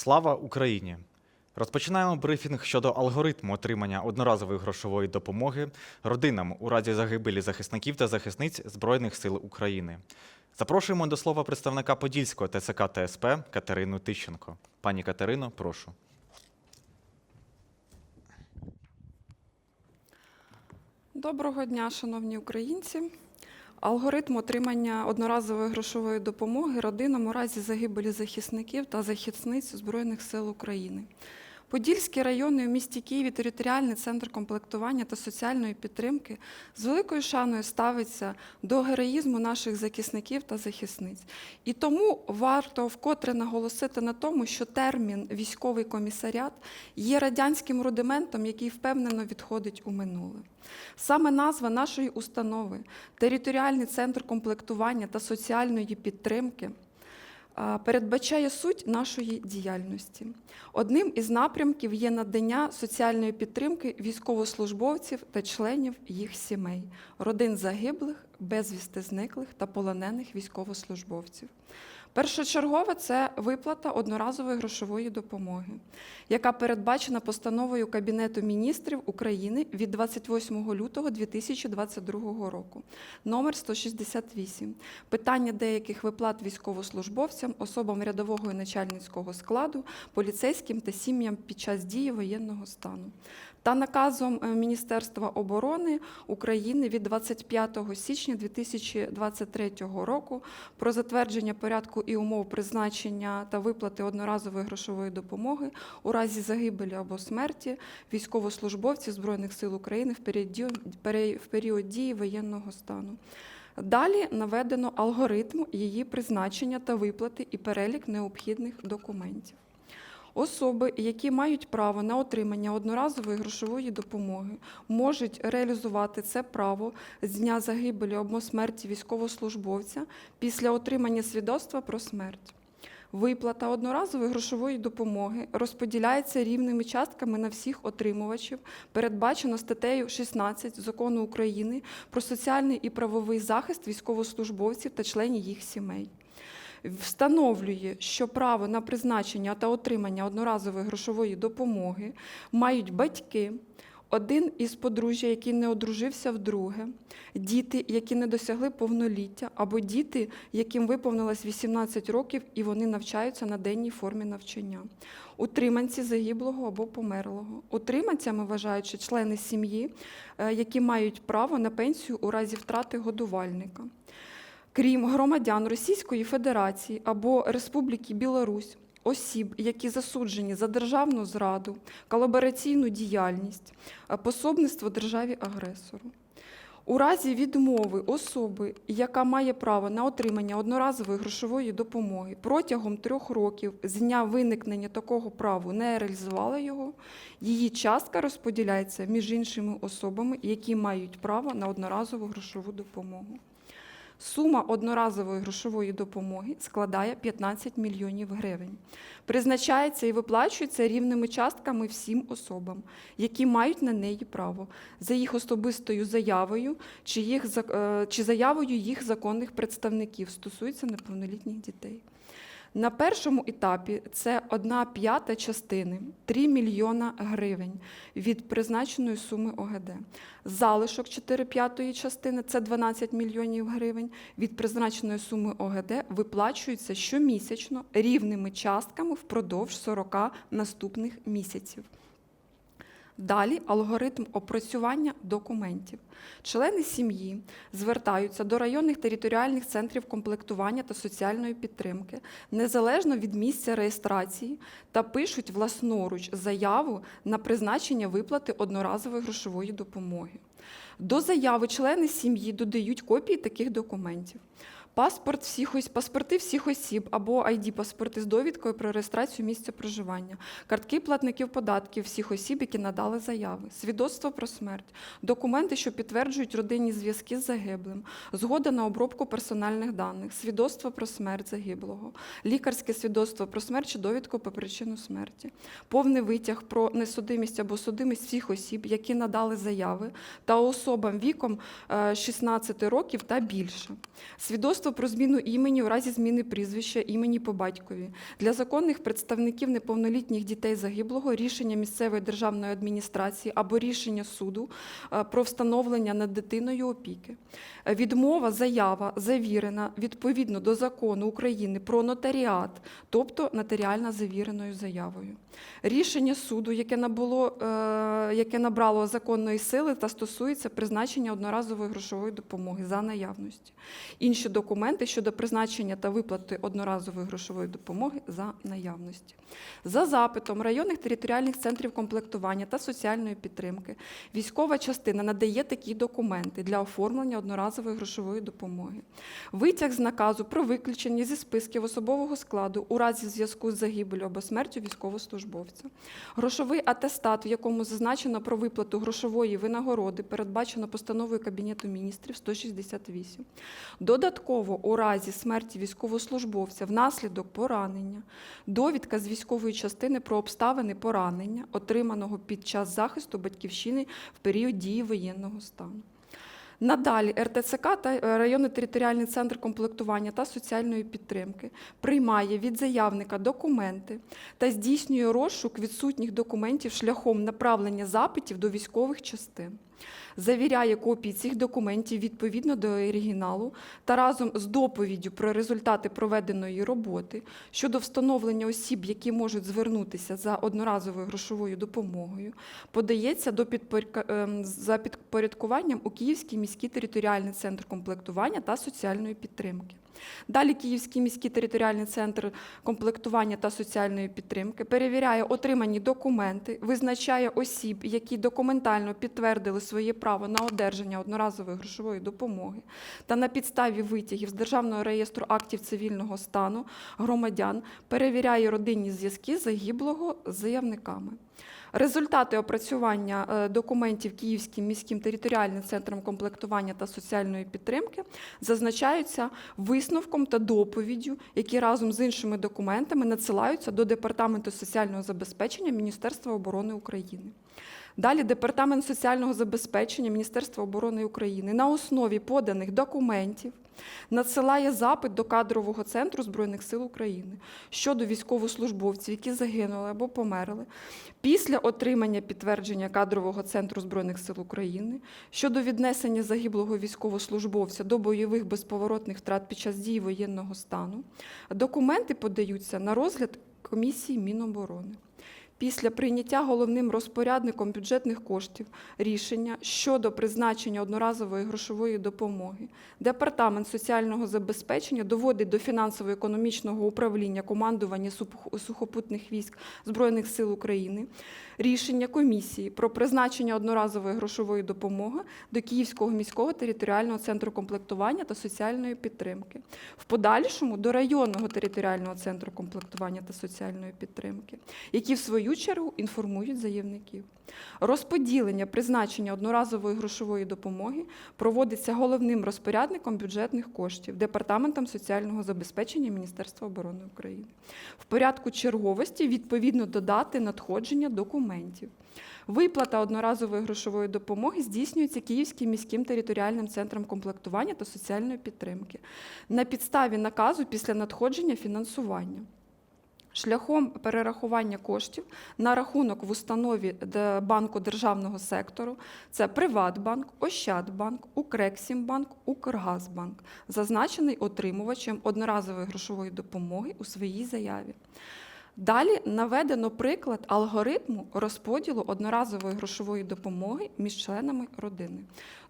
Слава Україні! Розпочинаємо брифінг щодо алгоритму отримання одноразової грошової допомоги родинам у разі загибелі захисників та захисниць Збройних сил України. Запрошуємо до слова представника Подільського ТЦК ТСП Катерину Тищенко. Пані Катерино, прошу. Доброго дня, шановні українці. Алгоритм отримання одноразової грошової допомоги родинам у разі загибелі захисників та захисниць Збройних сил України. Подільський районний у місті Києві територіальний центр комплектування та соціальної підтримки з великою шаною ставиться до героїзму наших захисників та захисниць. І тому варто вкотре наголосити на тому, що термін військовий комісаріат є радянським рудиментом, який впевнено відходить у минуле. Саме назва нашої установи територіальний центр комплектування та соціальної підтримки передбачає суть нашої діяльності. Одним із напрямків є надання соціальної підтримки військовослужбовців та членів їх сімей, родин загиблих, безвісти зниклих та полонених військовослужбовців. Першочергове це виплата одноразової грошової допомоги, яка передбачена постановою Кабінету міністрів України від 28 лютого 2022 року, номер 168. Питання деяких виплат військовослужбовцям, особам рядового і начальницького складу, поліцейським та сім'ям під час дії воєнного стану. Та наказом е, Міністерства оборони України від 25 січня 2023 року про затвердження порядку і умов призначення та виплати одноразової грошової допомоги у разі загибелі або смерті військовослужбовців Збройних сил України в період дії воєнного стану. Далі наведено алгоритм її призначення та виплати і перелік необхідних документів. Особи, які мають право на отримання одноразової грошової допомоги, можуть реалізувати це право з дня загибелі або смерті військовослужбовця після отримання свідоцтва про смерть. Виплата одноразової грошової допомоги розподіляється рівними частками на всіх отримувачів, передбачено статтею 16 Закону України про соціальний і правовий захист військовослужбовців та членів їх сімей встановлює, що право на призначення та отримання одноразової грошової допомоги мають батьки, один із подружжя, який не одружився вдруге, діти, які не досягли повноліття, або діти, яким виповнилось 18 років і вони навчаються на денній формі навчання. Утриманці загиблого або померлого. Утриманцями вважаються члени сім'ї, е, які мають право на пенсію у разі втрати годувальника крім громадян Російської Федерації або Республіки Білорусь, осіб, які засуджені за державну зраду, колабораційну діяльність, е, пособництво державі-агресору. У разі відмови особи, яка має право на отримання одноразової грошової допомоги протягом трьох років з дня виникнення такого права не реалізувала його, її частка розподіляється між іншими особами, які мають право на одноразову грошову допомогу. Сума одноразової грошової допомоги складає 15 мільйонів гривень. Призначається і виплачується рівними частками всім особам, які мають на неї право, за їх особистою заявою чи, їх, е, чи заявою їх законних представників стосується неповнолітніх дітей. На першому етапі це одна п'ята частини 3 мільйона гривень від призначеної суми ОГД. Залишок 4 п'ятої частини це 12 мільйонів гривень від призначеної суми ОГД виплачується щомісячно рівними частками впродовж 40 наступних місяців. Далі алгоритм опрацювання документів. Члени сім'ї звертаються до районних територіальних центрів комплектування та соціальної підтримки незалежно від місця реєстрації та пишуть власноруч заяву на призначення виплати одноразової грошової допомоги. До заяви члени сім'ї додають копії таких документів. Паспорт всіх ось паспорти всіх осіб або id паспорти з довідкою про реєстрацію місця проживання, картки платників податків всіх осіб, які надали заяви, свідоцтво про смерть, документи, що підтверджують родинні зв'язки з загиблим, згода на обробку персональних даних, свідоцтво про смерть загиблого, лікарське свідоцтво про смерть чи довідку про причину смерті, повний витяг про несудимість або судимість всіх осіб, які надали заяви, та особам віком е, 16 років та більше. Свідоцтво Свідоцтво про зміну імені у разі зміни прізвища імені по батькові. Для законних представників неповнолітніх дітей загиблого рішення місцевої державної адміністрації або рішення суду е, про встановлення над дитиною опіки. Відмова, заява завірена відповідно до закону України про нотаріат, тобто нотаріально завіреною заявою. Рішення суду, яке набуло, е, яке набрало законної сили та стосується призначення одноразової грошової допомоги за наявності. Інші документи щодо призначення та виплати одноразової грошової допомоги за наявності. За запитом районних територіальних центрів комплектування та соціальної підтримки військова частина надає такі документи для оформлення одноразової грошової допомоги. Витяг з наказу про виключення зі списків особового складу у разі зв'язку з загибелю або смертю військовослужбовця. Грошовий атестат, в якому зазначено про виплату грошової винагороди, передбачено постановою Кабінету міністрів 168. Додатково, у разі смерті військовослужбовця внаслідок поранення, довідка з військової частини про обставини поранення, отриманого під час захисту батьківщини в період дії воєнного стану. Надалі РТЦК та е, районний територіальний центр комплектування та соціальної підтримки приймає від заявника документи та здійснює розшук відсутніх документів шляхом направлення запитів до військових частин. Завіряє копії цих документів відповідно до оригіналу та разом з доповіддю про результати проведеної роботи щодо встановлення осіб, які можуть звернутися за одноразовою грошовою допомогою, подається до підпорядка- ем, за підпорядкуванням у Київський міський територіальний центр комплектування та соціальної підтримки. Далі Київський міський територіальний центр комплектування та соціальної підтримки перевіряє отримані документи, визначає осіб, які документально підтвердили своє право на одержання одноразової грошової допомоги, та на підставі витягів з Державного реєстру актів цивільного стану громадян перевіряє родинні зв'язки загиблого з заявниками. Результати опрацювання е, документів Київським міським територіальним центром комплектування та соціальної підтримки зазначаються висновком та доповіддю, які разом з іншими документами надсилаються до Департаменту соціального забезпечення Міністерства оборони України. Далі Департамент соціального забезпечення Міністерства оборони України на основі поданих документів надсилає запит до кадрового центру Збройних сил України щодо військовослужбовців, які загинули або померли, після отримання підтвердження кадрового центру Збройних сил України щодо віднесення загиблого військовослужбовця до бойових безповоротних втрат під час дії воєнного стану, документи подаються на розгляд комісії Міноборони. Після прийняття головним розпорядником бюджетних коштів рішення щодо призначення одноразової грошової допомоги, департамент соціального забезпечення доводить до фінансово-економічного управління командування сухопутних військ Збройних сил України рішення комісії про призначення одноразової грошової допомоги до Київського міського територіального центру комплектування та соціальної підтримки, в подальшому до районного територіального центру комплектування та соціальної підтримки, які в свою чергу інформують заявників. Розподілення призначення одноразової грошової допомоги проводиться головним розпорядником бюджетних коштів Департаментом соціального забезпечення Міністерства оборони України в порядку черговості відповідно до дати надходження документів. Виплата одноразової грошової допомоги здійснюється Київським міським територіальним центром комплектування та соціальної підтримки на підставі наказу після надходження фінансування. Шляхом перерахування коштів на рахунок в установі банку державного сектору це Приватбанк, Ощадбанк, Укрексімбанк, Укргазбанк, зазначений отримувачем одноразової грошової допомоги у своїй заяві. Далі наведено приклад алгоритму розподілу одноразової грошової допомоги між членами родини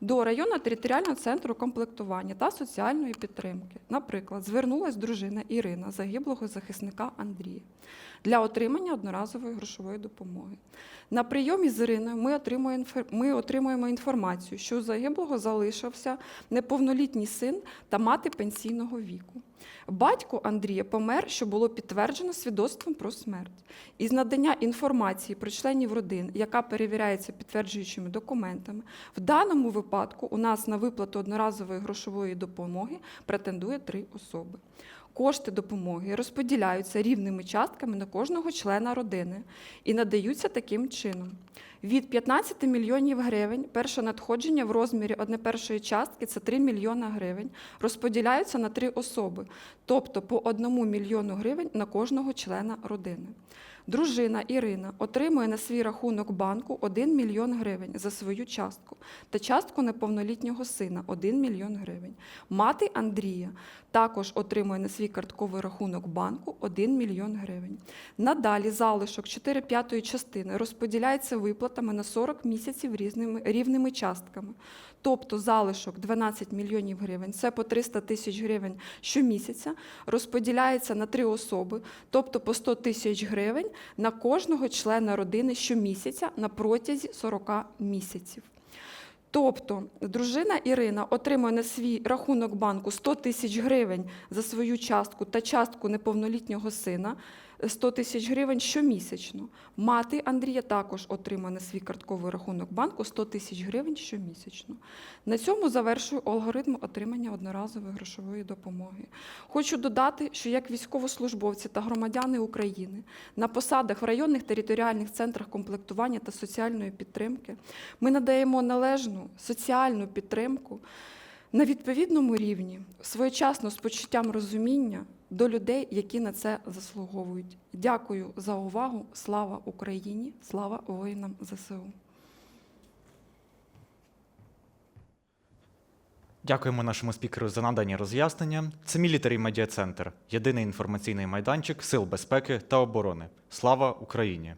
до районного територіального центру комплектування та соціальної підтримки. Наприклад, звернулась дружина Ірина загиблого захисника Андрія для отримання одноразової грошової допомоги. На прийомі з Іриною ми отримуємо, ми отримуємо інформацію, що у загиблого залишився неповнолітній син та мати пенсійного віку. Батько Андрія помер, що було підтверджено свідоцтвом про смерть. Із надання інформації про членів родин, яка перевіряється підтверджуючими документами, в даному випадку у нас на виплату одноразової грошової допомоги претендує три особи. Кошти допомоги розподіляються рівними частками на кожного члена родини і надаються таким чином. Від 15 мільйонів гривень перше надходження в розмірі одне першої частки це 3 мільйона гривень, розподіляються на три особи, тобто по 1 мільйону гривень на кожного члена родини. Дружина Ірина отримує на свій рахунок банку 1 мільйон гривень за свою частку та частку неповнолітнього сина 1 мільйон гривень. Мати Андрія також отримує на свій картковий рахунок банку 1 мільйон гривень. Надалі залишок 4 п'ятої частини розподіляється виплатами на 40 місяців різними, рівними частками. Тобто залишок 12 мільйонів гривень, це по 300 тисяч гривень щомісяця, розподіляється на три особи, тобто по 100 тисяч гривень на кожного члена родини щомісяця на протязі 40 місяців. Тобто дружина Ірина отримує на свій рахунок банку 100 тисяч гривень за свою частку та частку неповнолітнього сина 100 тисяч гривень щомісячно. Мати Андрія також отримує на свій картковий рахунок банку 100 тисяч гривень щомісячно. На цьому завершую алгоритм отримання одноразової грошової допомоги. Хочу додати, що як військовослужбовці та громадяни України на посадах в районних територіальних центрах комплектування та соціальної підтримки ми надаємо належну соціальну підтримку на відповідному рівні, своєчасно з почуттям розуміння до людей, які на це заслуговують. Дякую за увагу. Слава Україні! Слава воїнам ЗСУ! Дякуємо нашому спікеру за надані роз'яснення. Це Мілітарій Медіа Центр, єдиний інформаційний майданчик Сил безпеки та оборони. Слава Україні!